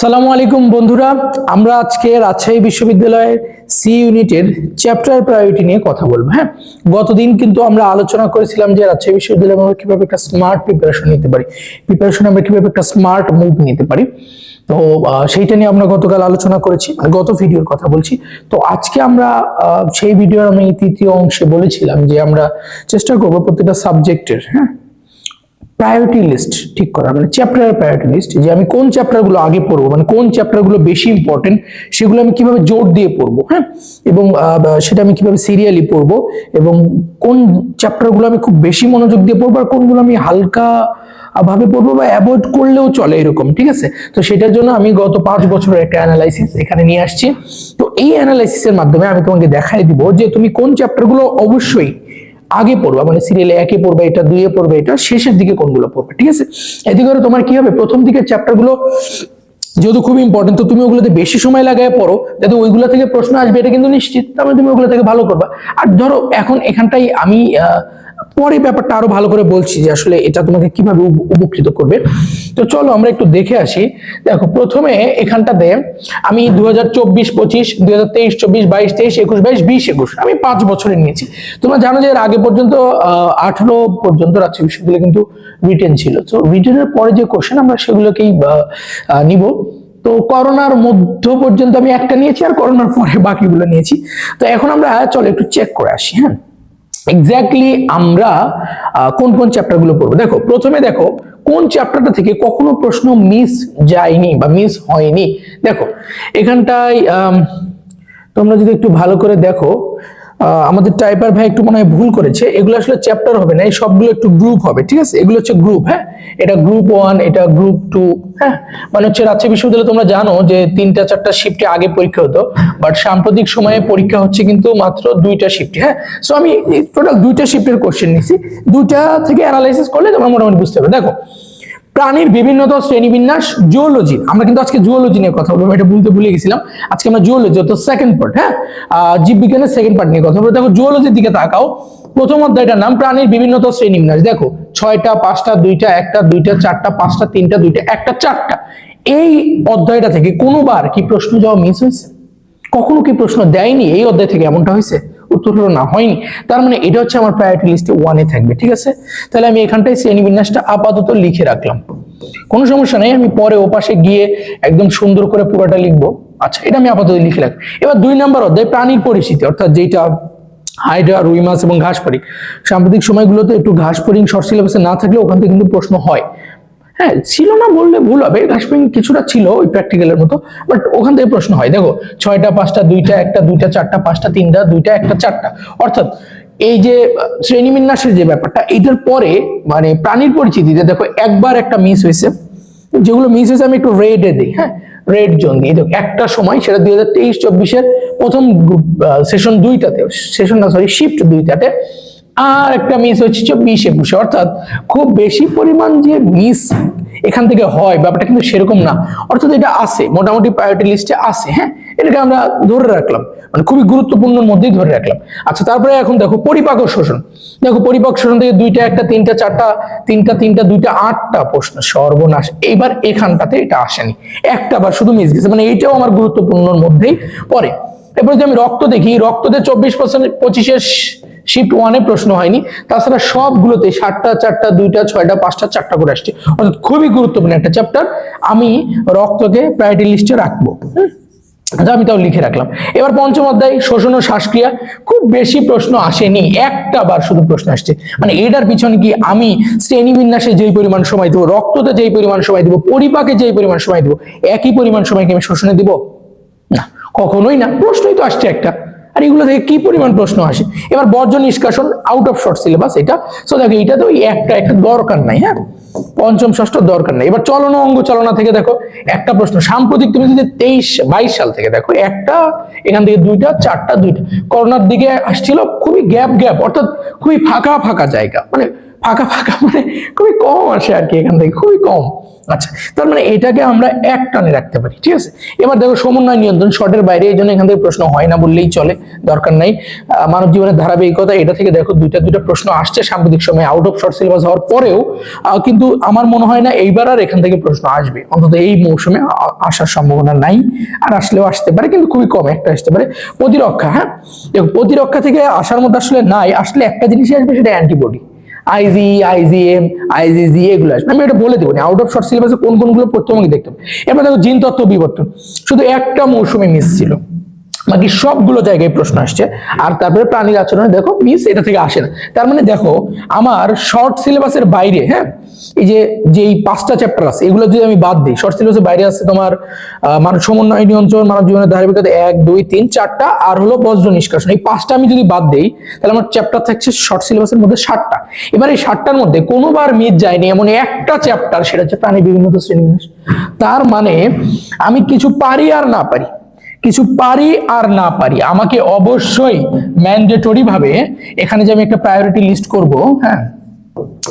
সালামু আলাইকুম বন্ধুরা, আমরা আজকে রাজশাহী বিশ্ববিদ্যালয়ের সি ইউনিটের চ্যাপ্টার প্রায়োরিটি নিয়ে কথা বলব হ্যাঁ? গতদিন কিন্তু আমরা আলোচনা করেছিলাম যে রাজশাহী বিশ্ববিদ্যালয়ে আমরা কীভাবে একটা স্মার্ট প্রিপারেশন নিতে পারি। প্রিপারেশন আমরা কীভাবে একটা স্মার্ট মুভ নিতে পারি। তো সেইটা নিয়ে আমরা গতকাল আলোচনা করেছি, গত ভিডিওর কথা বলছি। তো আজকে আমরা সেই ভিডিওর আমি তৃতীয় অংশে বলেছিলাম যে আমরা চেষ্টা করব প্রত্যেকটা সাবজেক্টের হ্যাঁ? প্রায়োরিটি লিস্ট ঠিক করা মানে চ্যাপ্টারের প্রায়োরিটি লিস্ট যে আমি কোন চ্যাপ্টারগুলো আগে পড়ব মানে কোন চ্যাপ্টারগুলো বেশি ইম্পর্টেন্ট সেগুলো আমি কীভাবে জোর দিয়ে পড়ব হ্যাঁ? এবং সেটা আমি কীভাবে সিরিয়ালি পড়ব, এবং কোন চ্যাপ্টারগুলো আমি খুব বেশি মনোযোগ দিয়ে পড়ব, আর কোনগুলো আমি হালকা ভাবে পড়ব বা অ্যাভয়েড করলেও চলে এরকম, ঠিক আছে? তো সেটার জন্য আমি গত পাঁচ বছরের একটা অ্যানালাইসিস এখানে নিয়ে আসছি। তো এই অ্যানালাইসিসের মাধ্যমে আমি তোমাকে দেখাই দিব যে তুমি কোন চ্যাপ্টারগুলো অবশ্যই আগে পড়বা মানে সিরিয়ালে একে পড়বা, এটা দুইয়ে পড়বে, এটা শেষের দিকে কোনগুলো পড়বে, ঠিক আছে? এতে করে তোমার কি হবে? প্রথম দিকের চ্যাপ্টারগুলো যেহেতু খুব ইম্পর্টেন্ট তো তুমি ওগুলোতে বেশি সময় লাগায় পড়ো, যাতে ওইগুলো থেকে প্রশ্ন আসবে, এটা কিন্তু নিশ্চিত। তাহলে তুমি ওগুলো থেকে ভালো করবা। আর ধরো, এখন এখানটাই আমি পরে ব্যাপারটা আরও ভালো করে বলছি যে আসলে এটা তোমাকে কীভাবে উপ- উপকৃত করবে। তো চলো আমরা একটু দেখে আসি। দেখো, প্রথমে এখানটাতে আমি দু হাজার চব্বিশ, পঁচিশ দুই হাজার তেইশ, চব্বিশ, বাইশ, তেইশ, একুশ, বাইশ, বিশ, একুশ। আমি পাঁচ বছরে নিয়েছি। তোমরা জানো যে এর আগে পর্যন্ত, আহ, আঠারো পর্যন্ত রাজ্য বিশ্ববিদ্যালয় কিন্তু রিটেন ছিল। তো রিটেনের পরে যে কোশ্চেন আমরা সেগুলোকেই নিব। তো করোনার মধ্য পর্যন্ত আমি একটা নিয়েছি আর করোনার পরে বাকিগুলো নিয়েছি। তো এখন আমরা, চলো একটু চেক করে আসি হ্যাঁ? এক্স্যাক্টলি আমরা কোন কোন চ্যাপ্টারগুলো পড়ব? দেখো, প্রথমে দেখো, কোন চ্যাপ্টারটা থেকে কখনো প্রশ্ন মিস যায়নি বা মিস হয়নি? দেখো, এখানটায় তোমরা যদি একটু ভালো করে দেখো আমাদের টাইপার ভাই একটু মনে হয় ভুল করেছে। এগুলো আসলে চ্যাপ্টার হবে না, এই সবগুলো একটু গ্রুপ হবে, ঠিক আছে? এগুলো হচ্ছে গ্রুপ হ্যাঁ? এটা গ্রুপ ওয়ান এটা গ্রুপ টু হ্যাঁ? মানে হচ্ছে রাজশাহী বিশ্ববিদ্যালয়ে তোমরা জানো যে তিনটা, চারটা শিফটে আগে পরীক্ষা হতো বাট সাম্প্রতিক সময়ে পরীক্ষা হচ্ছে কিন্তু মাত্র দুইটা শিফটে হ্যাঁ? সো আমি টোটাল দুইটা শিফটের কোশ্চেন নিছি। দুইটা থেকে অ্যানালাইসিস করলে তোমরা মোটামুটি বুঝতে পারবে। দেখো প্রাণীর বিভিন্নতা শ্রেণীবিন্যাস জুওলজি আমরা কিন্তু আজকে জুওলজি নিয়ে কথা বলব, এটা বলতে ভুলে গেছিলাম। আজকে আমরা জুওলজি তো সেকেন্ড পার্ট হ্যাঁ? জীববিজ্ঞানের সেকেন্ড পার্ট নিয়ে কথা বলব। দেখো জুওলজির দিকে তাকাও। প্রথম অধ্যায়টার নাম, প্রাণীর বিভিন্ন বিভিন্নতা শ্রেণীবিন্যাস। দেখো, ছয়টা, পাঁচটা, দুইটা, একটা, দুইটা, চারটা, পাঁচটা, তিনটা, দুইটা, একটা, চারটা। এই অধ্যায়টা থেকে কোনোবার কি প্রশ্ন যাওয়া মিস হয়েছে? কখনো কি প্রশ্ন দেয়নি? এই অধ্যায় থেকে এমনটা হয়েছে? উত্তর হলো না হয়নি। তার মানে এটা হচ্ছে আমার প্রায়োরিটি লিস্টে ওয়ানে থাকবে, ঠিক আছে? তাহলে আমি এখানটায় শ্রেণি বিন্যাসটা আপাতত লিখে রাখলাম। কোনো সমস্যা নেই, আমি পরে ওপাশে গিয়ে একদম সুন্দর করে পুরোটা লিখব। আচ্ছা এটা আমি আপাতত লিখে রাখব। এবার দুই নম্বর অধ্যায়, প্রাণীর পরিস্থিতি, অর্থাৎ যেটা হাইড্রা রুই মাছ এবং ঘাস সাম্প্রতিক সময়গুলোতে একটু ঘাস পরিং শর্ট সিলেবাসে না থাকলে ওখান থেকে কিন্তু প্রশ্ন হয়। হ্যাঁ ছিল না বললে ভুল হবে। ঘাসপিং কিছুটা ছিল ওই প্র্যাকটিক্যালের মতো বাট ওখান থেকে প্রশ্ন হয়, দেখো, ছয়টা, পাঁচটা, দুইটা, একটা, দুইটা, চারটা, পাঁচটা, তিনটা, দুইটা, একটা, চারটা। অর্থাৎ এই যে, শ্রেণীবিন্যাসের যে ব্যাপারটা, এইটার পরে মানে প্রাণীর পরিচিতিতে, দেখো, একবার একটা মিস হয়েছে। যেগুলো মিস হয়েছে, আমি একটু রেডে দিই হ্যাঁ? রেড জোন দিই দেখো, একটা সময়, সেটা দুই হাজার তেইশ, চব্বিশের প্রথম সেশন দুইটাতে সেশন না সরি শিফট দুইটাতে আর একটা মিস হচ্ছে চব্বিশ একুশে। অর্থাৎ খুব বেশি পরিমাণ যে মিস এখান থেকে হয়, ব্যাপারটা কিন্তু সেরকম না। অর্থাৎ এটা আছে, মোটামুটি প্রায়োরিটি লিস্টে আছে হ্যাঁ? এটাকে আমরা ধরে রাখলাম। মানে খুবই গুরুত্বপূর্ণর মধ্যেই ধরে রাখলাম। আচ্ছা তারপরে এখন দেখো, পরিপাক শোষণ। দেখো, পরিপাক শোষণ থেকে দুইটা একটা, তিনটা, চারটা, তিনটা তিনটা, দুইটা, আটটা প্রশ্ন। সর্বনাশ। এইবার এখানটাতে এটা আসেনি। একটা বার শুধু মিস গেছে। মানে এইটাও আমার গুরুত্বপূর্ণর মধ্যেই পড়ে। এরপরে যদি আমি রক্ত দেখি, রক্ততে চব্বিশ পার্সেন্ট পঁচিশের শিফট ওয়ানে প্রশ্ন হয়নি। তাছাড়া সবগুলোতে সাতটা, চারটা, দুইটা, ছয়টা, পাঁচটা, চারটা করে আসছে। অর্থাৎ খুবই গুরুত্বপূর্ণ একটা চ্যাপ্টার আমি রক্তকে প্রায়োরিটি লিস্টে রাখব। হুম? আচ্ছা আমি তাও লিখে রাখলাম। এবার পঞ্চম অধ্যায়, শোষণ ও শ্বাসক্রিয়া। খুব বেশি প্রশ্ন আসেনি, একটা বার শুধু প্রশ্ন আসছে। মানে এটার পিছনে কি আমি শ্রেণি বিন্যাসে যেই পরিমাণ সময় দেবো, রক্ততে যেই পরিমাণ সময় দিব, পরিপাকে যেই পরিমাণ সময় দিব, একই পরিমাণ সময় কি আমি শোষণে দিব? না, কখনোই না। প্রশ্নই তো আসছে একটা। আর এগুলো থেকে কি পরিমাণ প্রশ্ন আসে? এবার বর্জ্য নিষ্কাশন আউট অফ শর্ট সিলেবাস এটা। সো দেখো এটা তো একটা একটা দরকার নাই হ্যাঁ? পঞ্চম ষষ্ঠ দরকার নাই। এবার চলন অঙ্গ চলনা থেকে দেখো, একটা প্রশ্ন। সাম্প্রতিক তুমি যদি তেইশ, বাইশ সাল থেকে দেখো, একটা, এখান থেকে দুইটা, চারটা, দুইটা। করোনার দিকে আসছিল খুবই গ্যাপ গ্যাপ, অর্থাৎ খুবই ফাঁকা ফাঁকা জায়গা। মানে ফাঁকা ফাঁকা মানে খুবই কম আসে আর কি এখান থেকে, খুবই কম। আচ্ছা তার মানে এটাকে আমরা এক টানে রাখতে পারি, ঠিক আছে? এবার দেখো সমন্বয় নিয়ন্ত্রণ শর্টের বাইরে এই জন্য এখান থেকে প্রশ্ন হয় না বললেই চলে, দরকার নাই। মানব জীবনের ধারাবাহিকতা, এটা থেকে দেখো দুইটা দুইটা প্রশ্ন আসছে সাম্প্রতিক সময় আউট অফ শর্ট সিলেবাস হওয়ার পরেও কিন্তু আমার মনে হয় না এইবার আর এখান থেকে প্রশ্ন আসবে। অন্তত এই মৌসুমে আসার সম্ভাবনা নাই, আর আসলেও আসতে পারে, কিন্তু খুবই কম, একটা আসতে পারে। প্রতিরক্ষা হ্যাঁ? দেখো, প্রতিরক্ষা থেকে আসার মধ্যে আসলে নাই, আসলে একটা জিনিসই আসবে, সেটা অ্যান্টিবডি আইজি আইজিএম আইজিজি এগুলো আসবে। আমি এটা বলে দেবো আউট অফ শর্ট সিলেবাসে কোন কোনগুলো প্রথমে দেখতাম এবার দেখো জিন তত্ত্ব বিবর্তন। শুধু একটা মৌসুমে মিস ছিল। বাকি সবগুলো জায়গায় প্রশ্ন আসছে। আর তারপরে প্রাণীর আচরণে, দেখো মিস এটা থেকে আসে না। তার মানে দেখো, আমার শর্ট সিলেবাসের বাইরে হ্যাঁ এই যে যে এই পাঁচটা চ্যাপ্টার আছে, এগুলো যদি আমি বাদ দিই শর্ট সিলেবাসের বাইরে আছে তোমার মানব সমন্বয় নিয়ন্ত্রণ, মানব জীবনের ধারাবাহিকতা এক, দুই, তিন, চারটা, আর হলো বজ্র নিষ্কাশন। এই পাঁচটা আমি যদি বাদ দিই, তাহলে আমার চ্যাপ্টার থাকছে শর্ট সিলেবাসের মধ্যে ষাটটা এবার এই ষাটটার মধ্যে কোনোবার মিস যায়নি এমন একটা চ্যাপ্টার সেটা হচ্ছে প্রাণী বিভিন্ন শ্রেণীবিন্যাস। তার মানে আমি কিছু পারি আর না পারি। কিছু পারি আর না পারি। আমাকে অবশ্যই ম্যান্ডেটরি ভাবে এখানে যে আমি একটা প্রায়োরিটি লিস্ট করব হ্যাঁ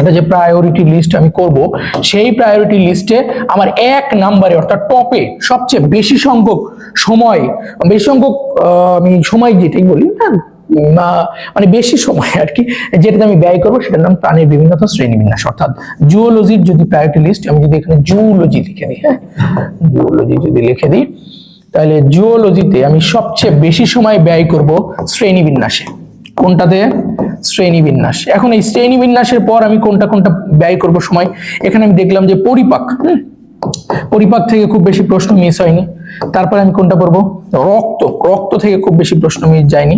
এটা যে প্রায়োরিটি লিস্ট আমি করব, সেই প্রায়োরিটি লিস্টে আমার এক নাম্বারে অর্থাৎ টপে সবচেয়ে বেশি সংখ্যক সময়, বেশি সংখ্যক আমি সময় যেটাই বলি হ্যাঁ মানে বেশি সময় আর কি, যেটাতে আমি ব্যয় করব সেটার নাম প্রাণীর বিভিন্নতা শ্রেণীবিন্যাস অর্থাৎ জুওলজির যদি প্রায়োরিটি লিস্ট আমি যদি এখানে জুওলজি লিখে দিই হ্যাঁ জুওলজি যদি লিখে দিই তাহলে জুওলজিতে আমি সবচেয়ে বেশি সময় ব্যয় করব শ্রেণি বিন্যাসে কোনটাতে? শ্রেণীবিন্যাস। এখন এই শ্রেণি বিন্যাসের পর আমি কোনটা কোনটা ব্যয় করব সময়? এখানে আমি দেখলাম যে পরিপাক পরিপাক থেকে খুব বেশি প্রশ্ন মিস হয়নি। তারপরে আমি কোনটা পড়ব রক্ত। রক্ত থেকে খুব বেশি প্রশ্ন মিস যায়নি।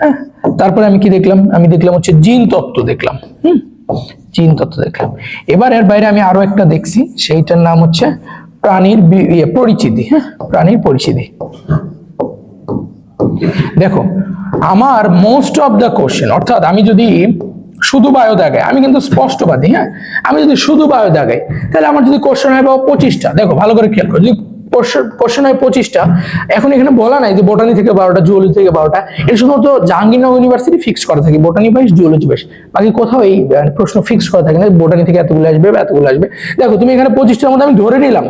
হ্যাঁ? তারপরে আমি কি দেখলাম? আমি দেখলাম হচ্ছে জিন তত্ত্ব দেখলাম, হুম? জিন তত্ত্ব দেখলাম। এবার এর বাইরে আমি আরও একটা দেখছি, সেইটার নাম হচ্ছে প্রাণীর ইয়ে, পরিচিতি হ্যাঁ? প্রাণীর পরিচিতি। দেখো আমার মোস্ট অফ দ্য কোশ্চেন অর্থাৎ আমি যদি শুধু বায়ু দেখাই আমি কিন্তু স্পষ্টবাদী হ্যাঁ? আমি যদি শুধু বায়ু দেখাই তাহলে আমার যদি কোশ্চেন হয় বা পঁচিশটা। দেখো ভালো করে খেয়াল করো। যদি কোশ্চেন হয় পঁচিশটা। এখন এখানে বলা নাই যে বোটানি থেকে বারোটা জুওলজি থেকে বারোটা। এটা শুধুমাত্র জাহাঙ্গীরনগর ইউনিভার্সিটি ফিক্স করা থাকে বোটানি বাইশ জুওলজি বাইশ বাকি কোথাও এই প্রশ্ন ফিক্স করা থাকে না বোটানি থেকে এতগুলো আসবে এতগুলো আসবে। দেখো, তুমি এখানে পঁচিশটার মধ্যে আমি ধরে নিলাম,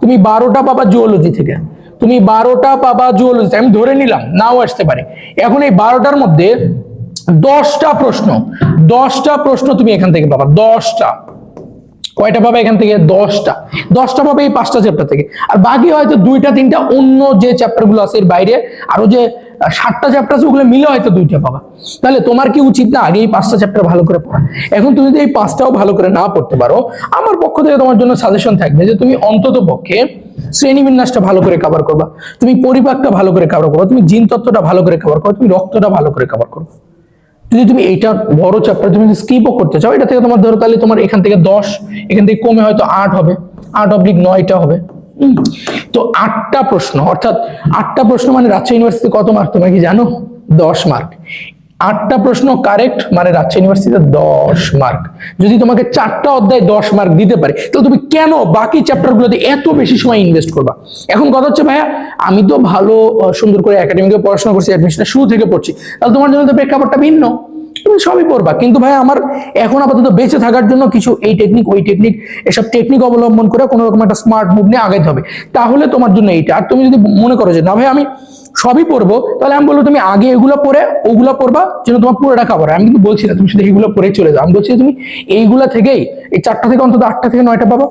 তুমি বারোটা পাবা জুওলজি থেকে। তুমি বারোটা পাবা জুওলজি আমি ধরে নিলাম, নাও আসতে পারে। এখন এই বারোটার মধ্যে দশটা প্রশ্ন দশটা প্রশ্ন তুমি এখান থেকে পাবা, দশটা। কয়টা পাবে এখান থেকে? দশটা। দশটা পাবে এই পাঁচটা চ্যাপ্টার থেকে। আর বাকি হয়তো দুইটা, তিনটা অন্য যে চ্যাপ্টারগুলো আছে এর বাইরে, আরও যে ষাটটা চ্যাপ্টার আছে, ওগুলো মিলে হয়তো দুইটা পাবা। তাহলে তোমার কি উচিত না আগে এই পাঁচটা চ্যাপ্টার ভালো করে পড়া? এখন তুমি যদি এই পাঁচটাও ভালো করে না পড়তে পারো, আমার পক্ষ থেকে তোমার জন্য সাজেশন থাকবে যে তুমি অন্তত পক্ষে শ্রেণীবিন্যাসটা ভালো করে কভার করবা। তুমি পরিপাকটা ভালো করে কভার করবা। তুমি জিন তত্ত্বটা ভালো করে কভার করবা। তুমি রক্তটা ভালো করে কভার করবা। যদি তুমি এইটা বড় চ্যাপ্টার তুমি যদি স্কিপও করতে চাও, এটা থেকে তোমার ধরো তাহলে তোমার এখান থেকে দশ, এখান থেকে কমে হয়তো আট হবে। আট অব্লিক নয়টা হবে। তো আটটা প্রশ্ন, অর্থাৎ আটটা প্রশ্ন মানে রাজশাহী ইউনিভার্সিটি কত মার্ক তোমরা কি জানো? দশ মার্ক আটটা প্রশ্ন কারেক্ট মানে রাজশাহী ইউনিভার্সিটিতে দশ মার্ক যদি তোমাকে চারটা অধ্যায় দশ মার্ক দিতে পারে, তাহলে তুমি কেন বাকি চ্যাপ্টারগুলোতে এত বেশি সময় ইনভেস্ট করবা? এখন কথা হচ্ছে, ভাইয়া, আমি তো ভালো সুন্দর করে একাডেমিকে পড়াশোনা করছি অ্যাডমিশনের শুরু থেকে পড়ছি। তাহলে তোমার জন্য তো প্রেক্ষাপটটা ভিন্ন। তুমি সবই পড়বা। কিন্তু ভাই, আমার এখন আপাতত বেঁচে থাকার জন্য কিছু এই টেকনিক ওই টেকনিক এসব টেকনিক অবলম্বন করে কোনো রকম একটা স্মার্ট মুভ নিয়ে আগাইতে হবে। তাহলে তোমার জন্য এইটা। আর তুমি যদি মনে করো যে, না ভাই, আমি সবই পড়ব তাহলে আমি বলব, তুমি আগে এগুলো পড়ে, ওগুলো পড়বা, যেন তোমার পুরোটা কাভার আমি কিন্তু বলছি না, তুমি শুধু এইগুলো পড়ে চলে যাও। আমি বলছি তুমি এইগুলা থেকেই, এই চারটা থেকে অন্তত আটটা থেকে নয়টা পাবা।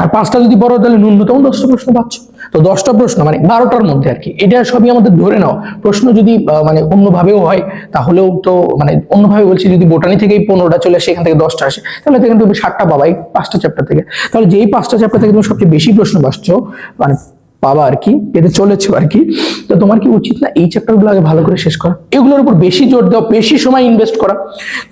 আর পাঁচটা যদি বড়, তাহলে ন্যূনতম দশটা প্রশ্ন পাচ্ছ। তো দশটা প্রশ্ন মানে বারোটার মধ্যে আর কি। এটা সবই আমাদের ধরে নাও। প্রশ্ন যদি মানে অন্যভাবেও হয়, তাহলেও তো মানে অন্যভাবে বলছি, যদি বোটানি থেকেই পনেরোটা চলে আসে, এখান থেকে দশটা আসে, তাহলে তুমি ষাটটা পাবা এই পাঁচটা চ্যাপ্টার থেকে। তাহলে যেই পাঁচটা চ্যাপ্টার থেকে তুমি সবচেয়ে বেশি প্রশ্ন পাচ্ছ মানে পাবা আর কি পেতে চলেছে আর কি। তো তোমার কি উচিত না এই চ্যাপ্টারগুলো আগে ভালো করে শেষ করা? এগুলোর উপর বেশি জোর দেওয়া বেশি সময় ইনভেস্ট করা।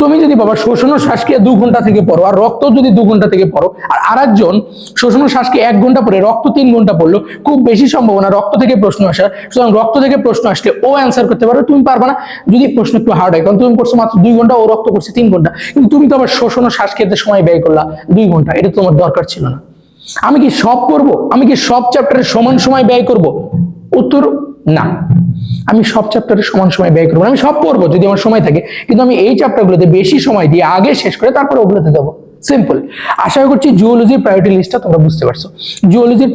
তুমি যদি বাবা শোষণ ও শ্বাসক্রিয়া দু ঘণ্টা থেকে পড়ো, আর রক্ত যদি দু ঘণ্টা থেকে পড়ো, আর আরেকজন শোষণ ও শ্বাসক্রিয়া এক ঘণ্টা পড়ে, রক্ত তিন ঘণ্টা পড়ল, খুব বেশি সম্ভাবনা রক্ত থেকে প্রশ্ন আসার সুতরাং রক্ত থেকে প্রশ্ন আসলে ও অ্যান্সার করতে পারো তুমি পারবে না। যদি প্রশ্ন একটু হার্ড হয়, কারণ তুমি করছ মাত্র দুই ঘণ্টা, ও রক্ত করছে তিন ঘণ্টা। কিন্তু তুমি তো আবার শোষণ ও শ্বাসক্রিয়াতে সময় ব্যয় করলা দুই ঘণ্টা, এটা তোমার দরকার ছিল না। আমি কি সব পড়ব আমি কি সব চ্যাপ্টারে সমান সময় ব্যয় করব? উত্তর, না। আমি সব চ্যাপ্টারে সমান সময় ব্যয় করব আমি সব পড়ব যদি আমার সময় থাকে। কিন্তু আমি এই চ্যাপ্টারগুলোতে বেশি সময় দিয়ে আগে শেষ করে তারপরে ওগুলোতে দেবো সিম্পল আশা করছি জুওলজির প্রায়োরিটি লিস্টটা তোমরা বুঝতে পারছ। জুওলজির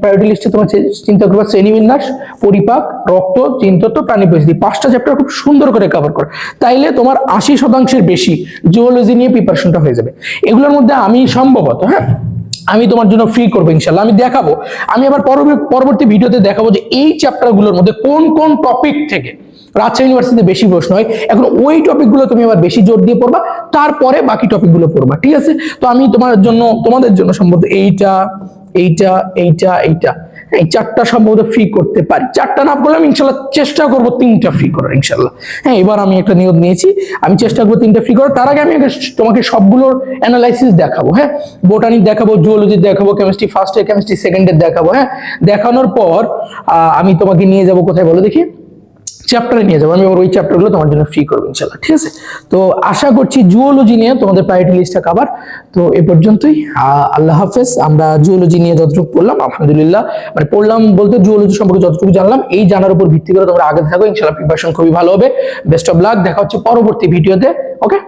প্রায়োরিটি লিস্টে তোমরা চিন্তা করবা শ্রেণীবিন্যাস পরিপাক, রক্ত চিন্তত্ব প্রাণী পরিস্থিতি। পাঁচটা চ্যাপ্টার খুব সুন্দর করে কভার কর। তাইলে তোমার আশি শতাংশের বেশি জুওলজি নিয়ে প্রিপারেশনটা হয়ে যাবে। এগুলোর মধ্যে আমি সম্ভবত হ্যাঁ? আমি তোমার জন্য ফ্রি করব ইনশাল্লাহ। আমি দেখাবো। আমি আবার পরবর্তী ভিডিওতে দেখাবো যে এই চ্যাপ্টারগুলোর মধ্যে কোন কোন টপিক থেকে রাজশাহী ইউনিভার্সিটিতে বেশি প্রশ্ন হয়। এখন ওই টপিকগুলো তুমি আবার বেশি জোর দিয়ে পড়বা, তারপরে বাকি টপিকগুলো পড়বা, ঠিক আছে? তো আমি তোমার জন্য, তোমাদের জন্য সম্ভবত এইটা এইটা এইটা এইটা। এই চারটা সম্ভবত ফ্রি করতে পারি। চারটা না করলে আমি ইনশাল্লাহ চেষ্টা করব তিনটা ফ্রি করার, ইনশাল্লাহ। হ্যাঁ এবার আমি একটা নিয়োগ নিয়েছি, আমি চেষ্টা করব তিনটা ফ্রি করার। তার আগে আমি তোমাকে সবগুলোর অ্যানালাইসিস দেখাবো হ্যাঁ? বোটানি দেখাবো জুওলজি দেখাবো chemistry first year chemistry second year দেখাবো হ্যাঁ? দেখানোর পর আমি তোমাকে নিয়ে যাব কোথায় বলো দেখি। চ্যাপ্টারে নিয়ে যাব। আমি আবার ওই চ্যাপ্টারগুলো তোমার জন্য ফ্রি করব ইনশাল্লাহ ঠিক আছে? তো আশা করছি জুওলজি নিয়ে তোমাদের প্রায়োরিটি লিস্টটা কাবার তো এ পর্যন্তই। আল্লাহ হাফেজ। আমরা জুওলজি নিয়ে যতটুকু পড়লাম, আলহামদুলিল্লাহ মানে পড়লাম বলতে জুওলজি সম্পর্কে যতটুকু জানলাম, এই জানার উপর ভিত্তি করে তোমরা আগে থাকো ইনশাল্লাহ প্রিপারেশন খুবই ভালো হবে। বেস্ট অফ লাক দেখা হচ্ছে পরবর্তী ভিডিওতে ওকে